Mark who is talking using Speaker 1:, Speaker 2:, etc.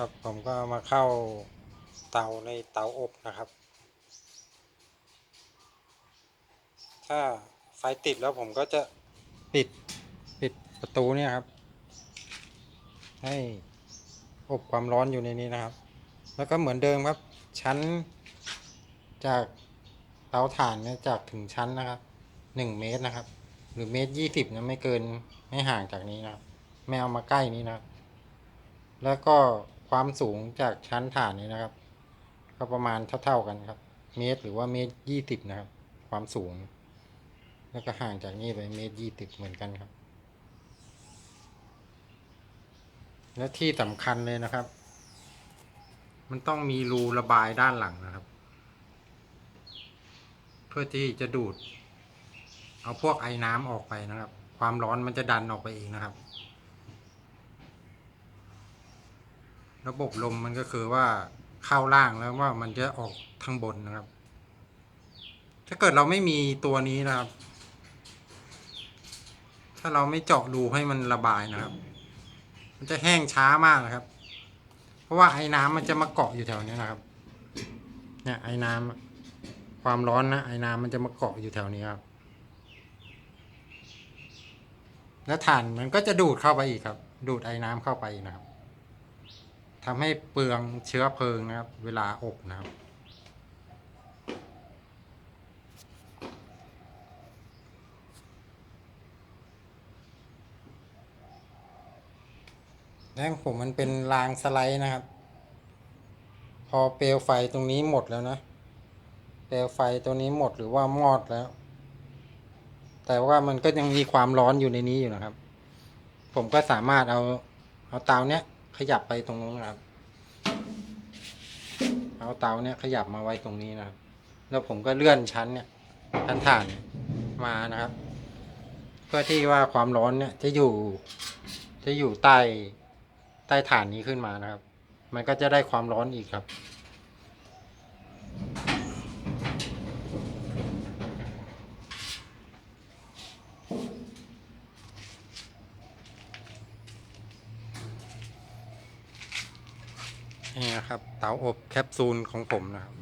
Speaker 1: ครับผมก็มาเข้าเตาในเตาอบนะครับ ถ้าไฟติดแล้วผมก็จะปิดปิดประตูเนี่ยครับ ให้อบความร้อนอยู่ในนี้นะครับ แล้วก็เหมือนเดิมครับ ชั้น จากเตาถ่านเนี่ยจากถึงชั้นนะครับหนึ่งเมตรนะครับ หรือเมตรยี่สิบนะไม่เกินไม่ห่างจากนี้นะครับไม่เอามาใกล้นี้นะครับแล้วก็ ความสูงจากชั้นฐานนี้นะครับ ก็ประมาณเท่าๆกันครับ เมตรหรือว่าเมตรยี่สิบนะครับ ความสูง แล้วก็ห่างจากนี้ไปเมตรยี่สิบเหมือนกันครับ และที่สำคัญเลยนะครับ มันต้องมีรูระบายด้านหลังนะครับ เพื่อที่จะดูด เอาพวกไอ้น้ำออกไปนะครับ ความร้อนมันจะดันออกไปเองนะครับ ระบบลมมันก็คือว่าเข้าล่างแล้วว่ามันจะออกทางบนนะครับ ถ้าเกิดเราไม่มีตัวนี้นะครับ ถ้าเราไม่เจาะรูให้มันระบายนะครับ มันจะแห้งช้ามากนะครับ เพราะว่าไอ้น้ำมันจะมาเกาะอยู่แถวนี้นะครับ เนี่ยไอ้น้ำความร้อนนะไอ้น้ำมันจะมาเกาะอยู่แถวนี้ครับแล้วถ่านมันก็จะดูดเข้าไปอีกครับ ดูดไอ้น้ำเข้าไปนะครับ ทำให้เปลืองเชื้อเพลิงนะครับ เวลาอบนะครับ แท่งผมมันเป็นรางสไลด์นะครับ พอเปลวไฟตรงนี้หมดแล้วนะ เปลวไฟตัวนี้หมดหรือว่ามอดแล้ว แต่ว่ามันก็ยังมีความร้อนอยู่ในนี้อยู่นะครับ ผมก็สามารถเอาเอาเตาเนี้ย ขยับไปตรงนู้นนะครับ เอาเตาเนี้ยขยับมาไว้ตรงนี้นะครับ แล้วผมก็เลื่อนชั้นเนี่ยชั้นฐานมานะครับ เพื่อที่ว่าความร้อนเนี่ยจะอยู่ จะอยู่ใต้ใต้ฐานนี้ขึ้นมานะครับ มันก็จะได้ความร้อนอีกครับ นี่นะครับ เตาอบแคปซูลของผมนะครับ